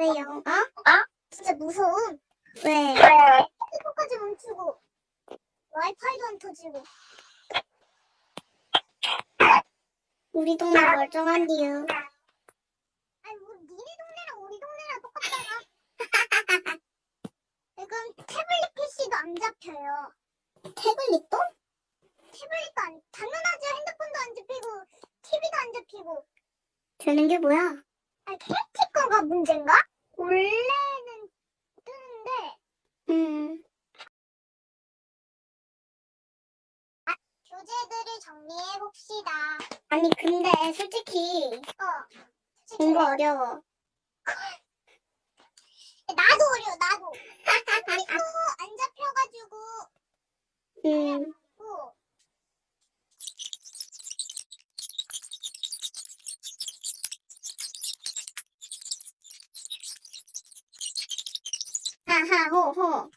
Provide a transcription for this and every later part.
안녕하세요. 어? 어? 진짜 무서움. 왜? 핸드폰까지 멈추고 와이파이도 안 터지고. 우리 동네 멀쩡한디요. 아니 뭐 니네 동네랑 우리 동네랑 똑같잖아. 지금 태블릿 PC도 안 잡혀요. 태블릿도? 태블릿도 안 당연하죠. 핸드폰도 안 잡히고 TV도 안 잡히고. 되는 게 뭐야? 아니 캐티거가 문제인가? 원래는 뜨는데 음, 교재들을 정리해 봅시다. 아니 근데 솔직히 어. 솔직히 공부 어려워. 나도 어려워 나도. 태블릿도 안 잡혀가지고. 음, 하하 호호.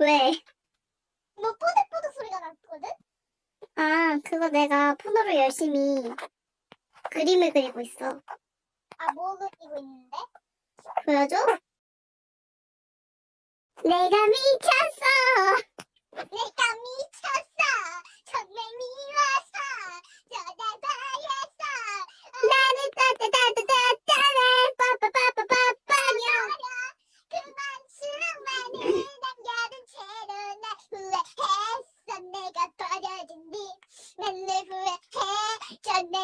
왜? 뭐 뽀득뽀득 소리가 났거든? 아, 그거 내가 폰으로 열심히 그림을 그리고 있어. 아, 뭐 그리고 있는데? 보여줘? 내가 미쳤어. 내가 미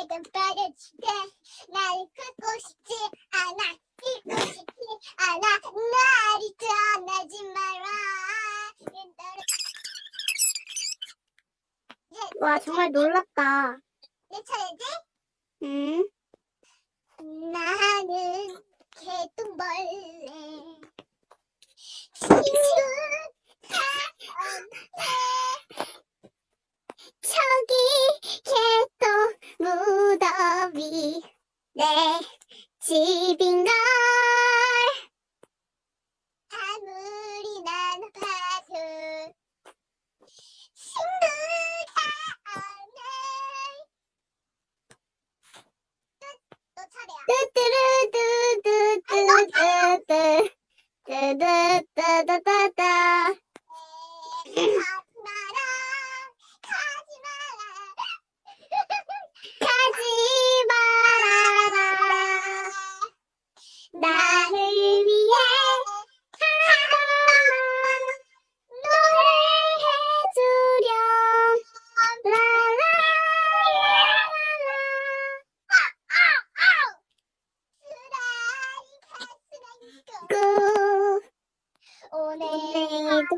후회해줘 내가 버려진 때날 긋고 싶지 않아 잊고 싶지 않아 나를 떠나지 마라 와, 정말 놀랍다. 내 차례지? 응? 나는 개똥벌레 친구한테 저기 개똥 무더위 내 집인걸.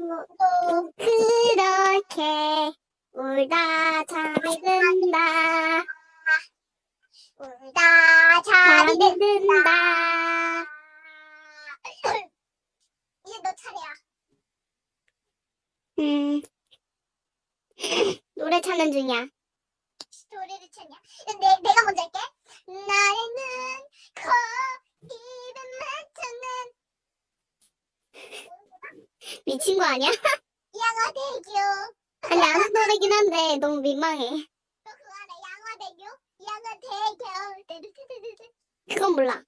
또 그렇게 울다 잠이 든다. 울다 잠이 든다. 이제 너 차례야. 음. 노래 찾는 중이야. 노래를 찾냐? 내, 내가 먼저 할게. 나의 미친 거 아니야? 양화대교 아니 아는 노래긴 한데 너무 민망해. 너 그거 알아? 양화대교? 양화대교. 그건 몰라.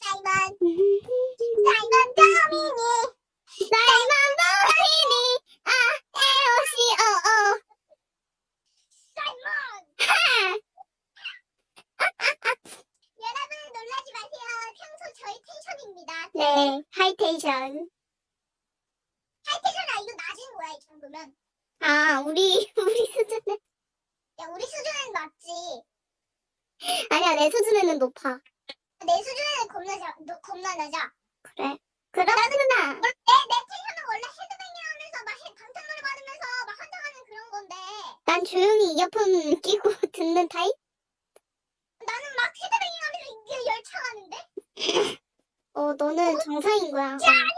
사이먼. 사이먼 도미니. 사이먼 도미니. 아 에오시 오오. 사이먼! 여러분 놀라지 마세요. 평소 저의 텐션입니다. 네이 거 거야 이 정도면. 아 우리 우리 수준은 야 우리 수준은 낮지. 아니야 내 수준에는 높아. 내 수준에는 겁나 자, 너 겁나 낮아. 그래. 그렇구나. 내, 내 텐션은 원래 헤드뱅잉 하면서 막 해- 방탄 노래 받으면서 막 환장하는 그런 건데. 난 조용히 이어폰 끼고 듣는 타입? 나는 막 헤드뱅잉 하면서 이게 열창하는데? 어 너는 정상인 거야 짠이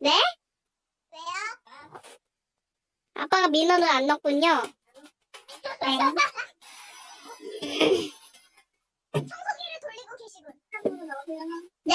네? 왜요? 아빠가 민원을 안 넣었군요. 아, 아, 아. 청소기를 돌리고 계시군. 네?